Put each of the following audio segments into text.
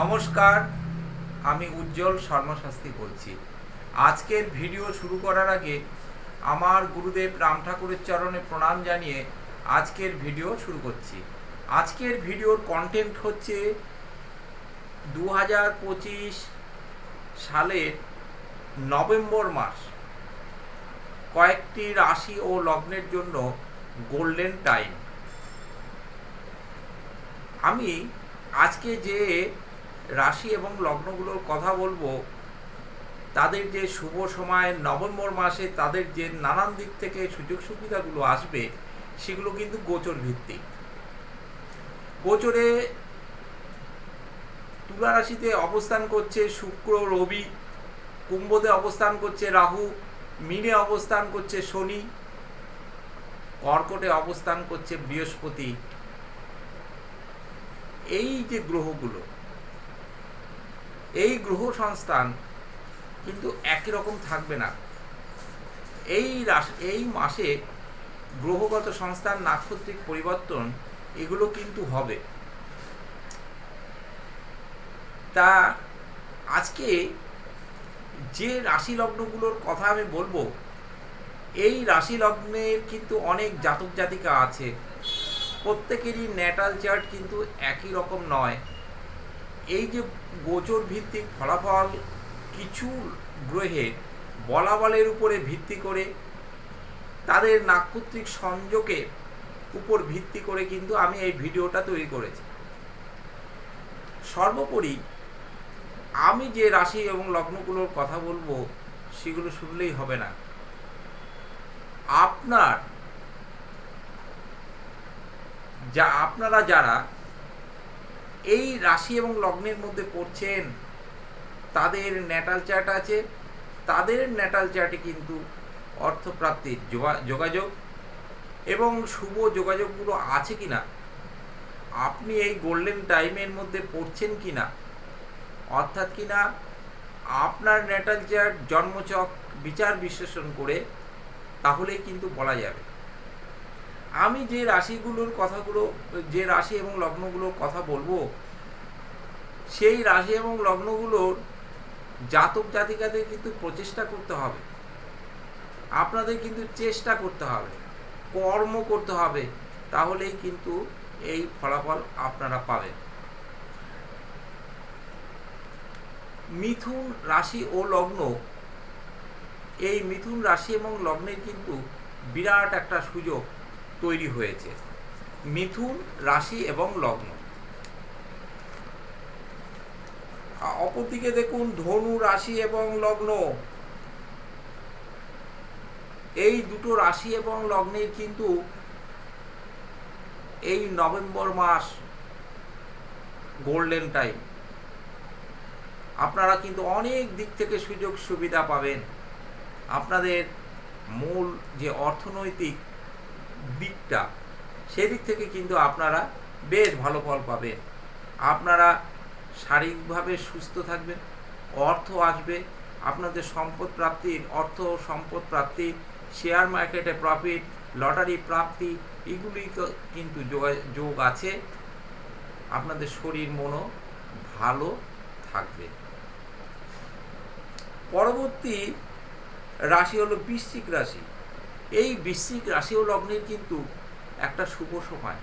নমস্কার, আমি উজ্জ্বল শর্মা শাস্ত্রী বলছি। আজকের ভিডিও শুরু করার আগে আমার গুরুদেব রাম ঠাকুরের চরণে প্রণাম জানিয়ে আজকের ভিডিও শুরু করছি। আজকের ভিডিওর কন্টেন্ট হচ্ছে দু হাজার পঁচিশ সালের নভেম্বর মাস। কয়েকটি রাশি ও লগ্নের জন্য গোল্ডেন টাইম আমি আজকে যে রাশি এবং লগ্নগুলোর কথা বলব, তাদের যে শুভ সময়, নভেম্বর মাসে তাদের যে নানান দিক থেকে সুযোগ সুবিধাগুলো আসবে, সেগুলো কিন্তু গোচর ভিত্তিক। গোচরে তুলা রাশিতে অবস্থান করছে শুক্র, রবি, কুম্ভতে অবস্থান করছে রাহু, মিনে অবস্থান করছে শনি, কর্কটে অবস্থান করছে বৃহস্পতি। এই যে গ্রহগুলো এই গ্রহ সংস্থান কিন্তু একই রকম থাকবে না। এই এই মাসে গ্রহগত সংস্থান, নাক্ষত্রিক পরিবর্তন, এগুলো কিন্তু হবে। তা আজকে যে রাশি লগ্নগুলোর কথা আমি বলব, এই রাশি লগ্নের কিন্তু অনেক জাতক জাতিকা আছে। প্রত্যেকেরই ন্যাটাল চার্ট কিন্তু একই রকম নয়। এই যে গোচর ভিত্তিক ফলাফল কিছু গ্রহে বলাবলের উপরে ভিত্তি করে তাদের নাক্ষত্রিক সংযোগের উপর ভিত্তি করে কিন্তু আমি এই ভিডিওটা তৈরি করেছি। সর্বোপরি আমি যে রাশি এবং লগ্নগুলোর কথা বলব, সেগুলো শুনলেই হবে না। আপনার যা, আপনারা যারা এই রাশি এবং লগ্নের মধ্যে পড়ছেন, তাদের ন্যাটাল চার্ট আছে। তাদের ন্যাটাল চার্টে কিন্তু অর্থপ্রাপ্তির যোগা- যোগাযোগ এবং শুভ যোগাযোগগুলো আছে কি না আপনি এই গোল্ডেন টাইমের মধ্যে পড়ছেন কি না অর্থাৎ কি না আপনার ন্যাটাল চার্ট জন্মচক বিচার বিশ্লেষণ করে তাহলেই কিন্তু বলা যাবে। আমি যে রাশিগুলোর কথাগুলো, যে রাশি এবং লগ্নগুলোর কথা বলব, সেই রাশি এবং লগ্নগুলোর জাতক জাতিকাদের কিন্তু প্রচেষ্টা করতে হবে। আপনাদের কিন্তু চেষ্টা করতে হবে, কর্ম করতে হবে, তাহলেই কিন্তু এই ফলাফল আপনারা পাবেন। মিথুন রাশি ও লগ্ন, এই মিথুন রাশি এবং লগ্নের কিন্তু বিরাট একটা সুযোগ। তৈরি হয়েছে। মিথুন রাশি এবং লগ্ন। অপরদিকে দেখুন, ধনু রাশি এবং লগ্ন। এই দুটো রাশি এবং লগ্নের কিন্তু এই নভেম্বর মাস গোল্ডেন টাইম। আপনারা কিন্তু অনেক দিক থেকে সুযোগ সুবিধা পাবেন। আপনাদের মূল যে অর্থনৈতিক দিকটা, সেদিক থেকে কিন্তু আপনারা বেশ ভালো ফল পাবেন। আপনারা শারীরিকভাবে সুস্থ থাকবেন, অর্থ আসবে, আপনাদের সম্পদ প্রাপ্তির অর্থ সম্পদ প্রাপ্তি শেয়ার মার্কেটে প্রফিট লটারি প্রাপ্তি এগুলি কিন্তু যোগ আছে। আপনাদের শরীর মনও ভালো থাকবে। পরবর্তী রাশি হলো বৃশ্চিক রাশি। এই বৃশ্চিক রাশি ও লগ্নের কিন্তু একটা শুভ সময়।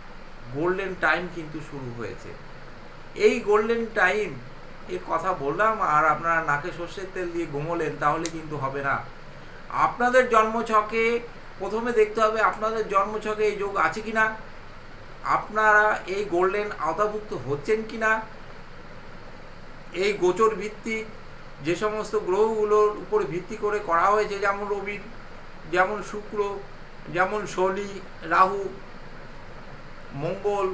গোল্ডেন টাইম কিন্তু শুরু হয়েছে। এই গোল্ডেন টাইম এর কথা বললাম আর আপনারা নাকে সর্ষের তেল দিয়ে ঘুমোলেন, তাহলে কিন্তু হবে না। আপনাদের জন্মছকে প্রথমে দেখতে হবে আপনাদের জন্মছকে এই যোগ আছে কি না আপনারা এই গোল্ডেন আওতাভুক্ত হচ্ছেন কি না এই গোচর ভিত্তিক যে সমস্ত গ্রহগুলোর উপর ভিত্তি করে করা হয়েছে, যেমন রবি যেমন শুক্র, যেমন শনি, রাহু, মঙ্গল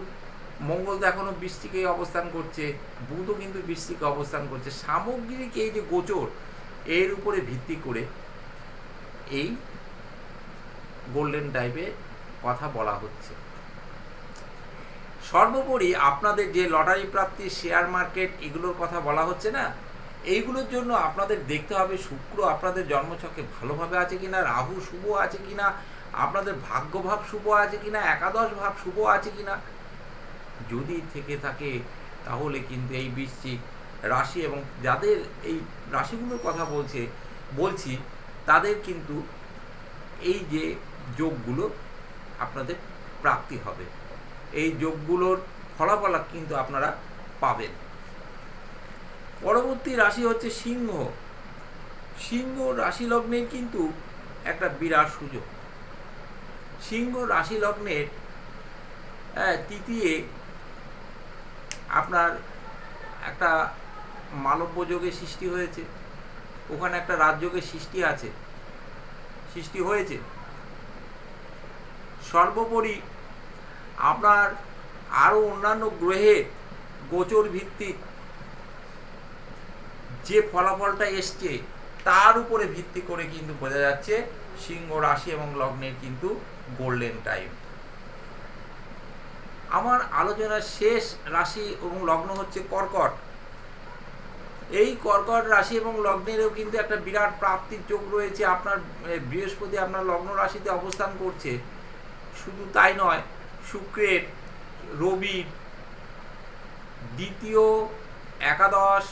মঙ্গল তো এখনও বৃষ্টিকে অবস্থান করছে, বুধও কিন্তু বৃষ্টিকে অবস্থান করছে। সামগ্রিক এই যে গোচর, এর উপরে ভিত্তি করে এই গোল্ডেন টাইপে কথা বলা হচ্ছে। সর্বোপরি আপনাদের যে লটারি প্রাপ্তি শেয়ার মার্কেট, এগুলোর কথা বলা হচ্ছে না? এইগুলোর জন্য আপনাদের দেখতে হবে শুক্র আপনাদের জন্মছকে ভালোভাবে আছে কিনা, রাহু শুভ আছে কিনা, আপনাদের ভাগ্যভাব শুভ আছে কিনা, একাদশ ভাব শুভ আছে কিনা। যদি থেকে থাকে, তাহলে কিন্তু এই বৃশ্চিক রাশি এবং যাদের এই রাশিগুলোর কথা বলছে, বলছি, তাদের কিন্তু এই যে যোগগুলো আপনাদের প্রাপ্তি হবে। এই যোগগুলোর ফলাফল কিন্তু আপনারা পাবেন। পরবর্তী রাশি হচ্ছে সিংহ। সিংহ রাশি লগ্নের কিন্তু একটা বিরাট সুযোগ। সিংহ রাশি লগ্নের হ্যাঁ, তৃতীয় আপনার একটা মালব্য যোগের সৃষ্টি হয়েছে। ওখানে একটা রাজযোগের সৃষ্টি আছে সৃষ্টি হয়েছে। সর্বোপরি আপনার আরও অন্যান্য গ্রহে গোচর ভিত্তিক যে ফলাফলটা এসছে, তার উপরে ভিত্তি করে কিন্তু বোঝা যাচ্ছে সিংহ রাশি এবং লগ্নের কিন্তু গোল্ডেন টাইম আমার আলোচনার শেষ রাশি এবং লগ্ন হচ্ছে কর্কট। এই কর্কট রাশি এবং লগ্নেরও কিন্তু একটা বিরাট প্রাপ্তির যোগ রয়েছে। আপনার বৃহস্পতি আপনার লগ্ন রাশিতে অবস্থান করছে। শুধু তাই নয়, শুক্রের, রবির দ্বিতীয় একাদশ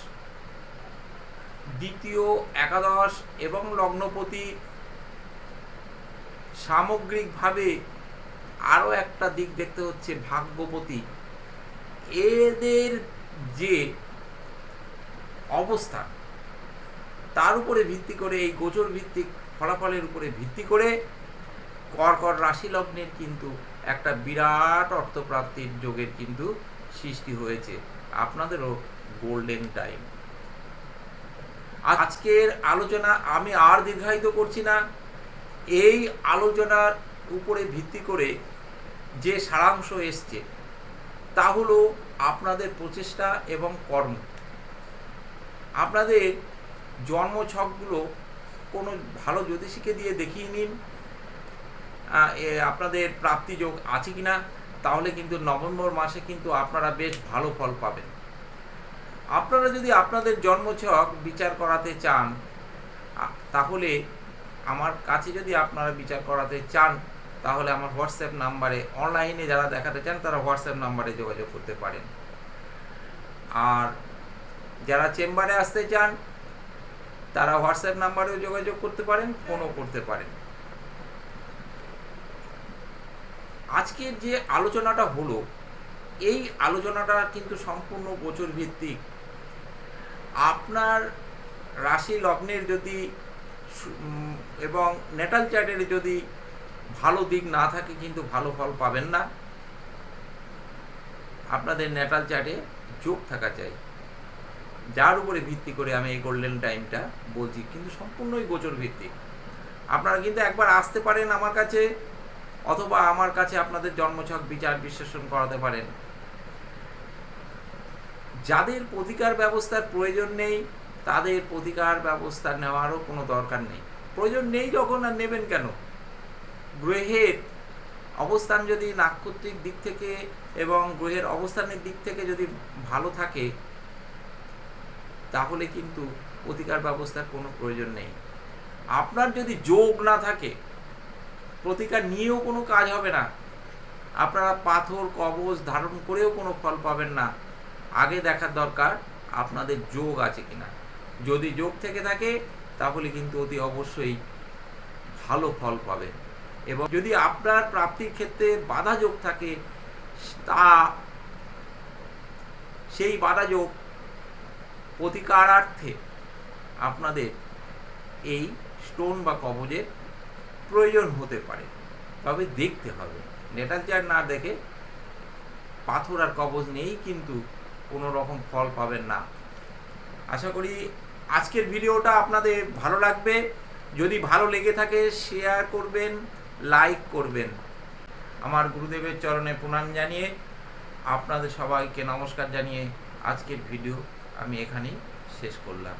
দ্বিতীয় একাদশ এবং লগ্নপতি সামগ্রিকভাবে আরও একটা দিক দেখতে হচ্ছে ভাগ্যপতি। এদের যে অবস্থান তার উপরে ভিত্তি করে, এই গোচর ভিত্তিক ফলাফলের উপরে ভিত্তি করে কর্কট রাশি লগ্নের কিন্তু একটা বিরাট অর্থপ্রাপ্তির যোগের কিন্তু সৃষ্টি হয়েছে। আপনাদেরও গোল্ডেন টাইম। আজকের আলোচনা আমি আর দীর্ঘায়িত করছি না। এই আলোচনার উপরে ভিত্তি করে যে সারাংশ এসছে, তা হলো আপনাদের প্রচেষ্টা এবং কর্ম। আপনাদের জন্মছকগুলো কোনো ভালো জ্যোতিষীকে দিয়ে দেখিয়ে নিন। আপনাদের প্রাপ্তিযোগ আছে কিনা, তাহলে কিন্তু নভেম্বর মাসে কিন্তু আপনারা বেশ ভালো ফল পাবেন। আপনারা যদি আপনাদের জন্মছক বিচার করাতে চান তাহলে আমার কাছে যদি আপনারা বিচার করাতে চান, তাহলে আমার হোয়াটসঅ্যাপ নাম্বারে, অনলাইনে যারা দেখাতে চান, তারা হোয়াটসঅ্যাপ নাম্বারে যোগাযোগ করতে পারেন। আর যারা চেম্বারে আসতে চান, তারা হোয়াটসঅ্যাপ নাম্বারেও যোগাযোগ করতে পারেন, ফোনও করতে পারেন। আজকের যে আলোচনাটা হলো, এই আলোচনাটা কিন্তু সম্পূর্ণ গোচর ভিত্তিক আপনার রাশি লগ্নের যদি এবং নেটাল চার্টের যদি ভালো দিক না থাকে, কিন্তু ভালো ফল পাবেন না, আপনাদের নেটাল চার্টে যোগ থাকা চাই। যার উপরে ভিত্তি করে আমি এই গোল্ডেন টাইমটা বলছি, কিন্তু সম্পূর্ণই গোচর ভিত্তিক আপনারা কিন্তু একবার আসতে পারেন আমার কাছে, অথবা আমার কাছে আপনাদের জন্মছক বিচার বিশ্লেষণ করাতে পারেন। যাদের প্রতিকার ব্যবস্থার প্রয়োজন নেই, তাদের প্রতিকার ব্যবস্থা নেওয়ারও কোনো দরকার নেই। প্রয়োজন নেই যখন আর নেবেন কেন? গ্রহের অবস্থান যদি নাক্ষত্রিক দিক থেকে এবং গ্রহের অবস্থানের দিক থেকে যদি ভালো থাকে, তাহলে কিন্তু প্রতিকার ব্যবস্থার কোনো প্রয়োজন নেই। আপনার যদি যোগ না থাকে, প্রতিকার নিয়েও কোনো কাজ হবে না। আপনারা পাথর কবচ ধারণ করেও কোনো ফল পাবেন না। আগে দেখার দরকার আপনাদের যোগ আছে কিনা। যদি যোগ থেকে থাকে, তাহলে কিন্তু অতি অবশ্যই ভালো ফল পাবেন। এবং যদি আপনার প্রাপ্তির ক্ষেত্রে বাধা যোগ থাকে, তা সেই বাধা যোগ প্রতিকারার্থে আপনাদের এই স্টোন বা কবজের প্রয়োজন হতে পারে। তবে দেখতে হবে। নেটাল চার্ট না দেখে পাথর আর কবজ নেই কিন্তু কোনো রকম ফল পাবেন না। আশা করি আজকের ভিডিওটা আপনাদের ভালো লাগবে। যদি ভালো লেগে থাকে শেয়ার করবেন লাইক করবেন। আমার গুরুদেবের চরণে প্রণাম জানিয়ে আপনাদের সবাইকে নমস্কার জানিয়ে আজকের ভিডিও আমি এখানেই শেষ করলাম।